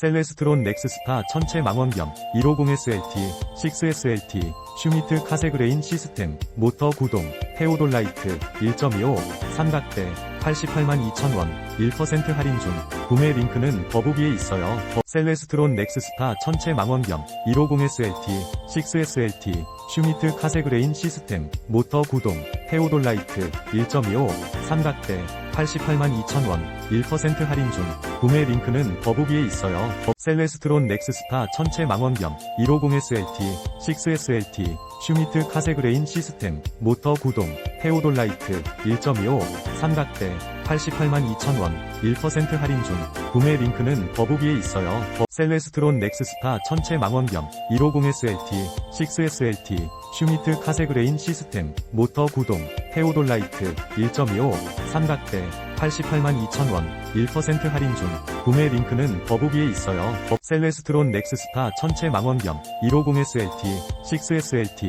셀레스트론 넥스스타 천체 망원경 150SLT, 6SLT, 슈미트 카세그레인 시스템, 모터 구동, 테오돌라이트 1.25, 삼각대 88만 2천원, 1% 할인 중, 구매 링크는 더보기에 있어요. 더- 셀레스트론 넥스스타 천체 망원경 150SLT, 6SLT, 슈미트 카세그레인 시스템, 모터 구동, 테오돌라이트 1.25, 삼각대 88만 2천원, 1% 할인 중, 구매 링크는 더보기에 있어요. 더- 셀레스트론 넥스스타 천체 망원경 150SLT, 6SLT, 슈미트 카세그레인 시스템, 모터 구동, 테오돌라이트 1.25, 삼각대 88만 2천원, 1% 할인 중, 구매 링크는 더보기에 있어요. 더- 셀레스트론 넥스스타 천체 망원경 150SLT, 6SLT, 슈미트 카세그레인 시스템, 모터 구동, 테오돌라이트 1.25, 삼각대 88만 2천원, 1% 할인 중, 구매 링크는 더보기에 있어요. 더- 셀레스트론 넥스스타 천체 망원경 150SLT, 6SLT,